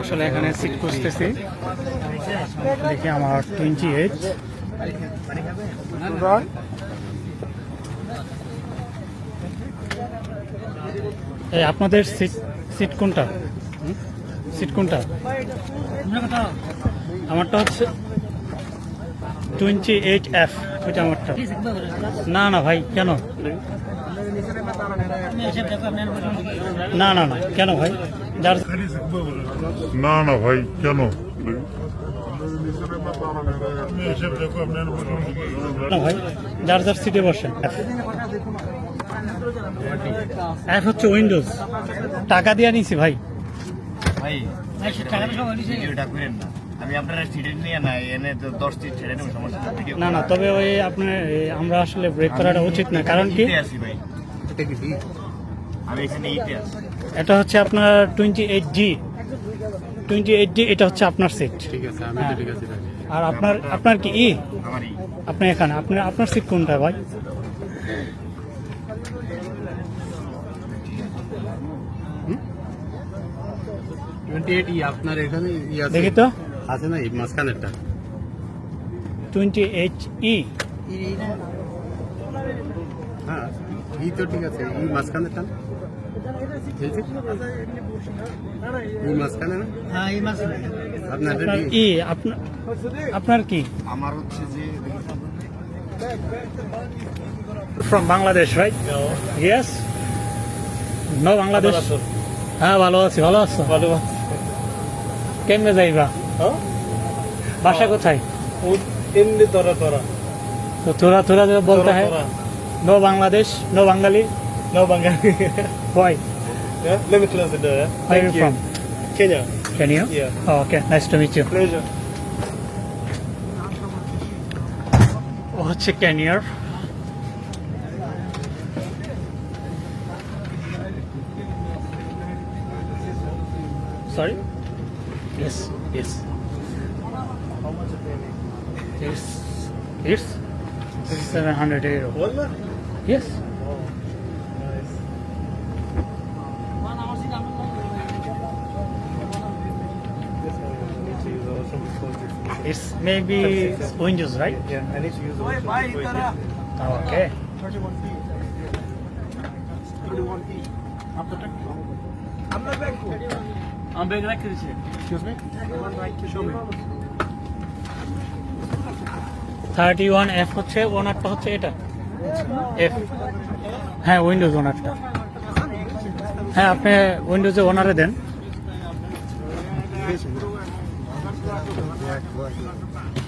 আসলে এখানে সিট খুঁজতেছি। দেখি আমার টোয়েন্টি এইট এই আপনাদের সিট সিট কোনটা? সিট কোনটা? আমারটা হচ্ছে টোয়েন্টি এইট এফ ওইটা আমারটা। না না ভাই, কেন? না না না, কেন ভাই? না না ভাই কেন? ভাই যার যার সিটে বসেন। এফ হচ্ছে উইন্ডোজ টাকা দিয়ে নিছি ভাই। ভাই আমি আপনার সিটে নিয়ে না এনে তো দশ সিট ছেড়ে নেব সমস্যা না না তবে ওই আপনার আমরা আসলে ব্রেক করাটা উচিত না কারণ কি? আমি এখানে ইতে আছি। এটা হচ্ছে আপনার twenty eight G twenty eight G এটা হচ্ছে আপনার সিট ঠিক আছে আমি ঠিক আছে আর আপনার আপনার কি? ই? আপনি এখানে আপনার আপনার সিট কোনটা ভাই? টোয়েন্টি এইট ই আপনার এখানে দেখি তো। আছে না এই মাঝখানেরটা। টোয়েন্টি এইট ই হ্যাঁ ই তো ঠিক আছে ই মাঝখানেরটা হ্যাঁ, আপনার কি? আমার হচ্ছে যে হ্যাঁ ভালো আছি ভালো আছো? ভালো কেমনে যাইবা? বাসা কোথায়? তোরা তোরা? বলতে হয় no Bangladesh no Bangali no Bangali why yeah, let me close the door. Yeah? where are you from Kenya. Kenya Yeah. oh, okay nice to meet you Pleasure. ও হচ্ছে ক্যানিয়ার sorry yes yes Yes, it's seven hundred euro. Wallah. It's- maybe Windows, right? Yeah, I need to use also before it gets- Okay. Thirty one F হচ্ছে ওনারটা হচ্ছে এটা F হ্যাঁ Windows ওনারটা হ্যাঁ আপনি উইন্ডোজে ওনারে দেন Vai, vai.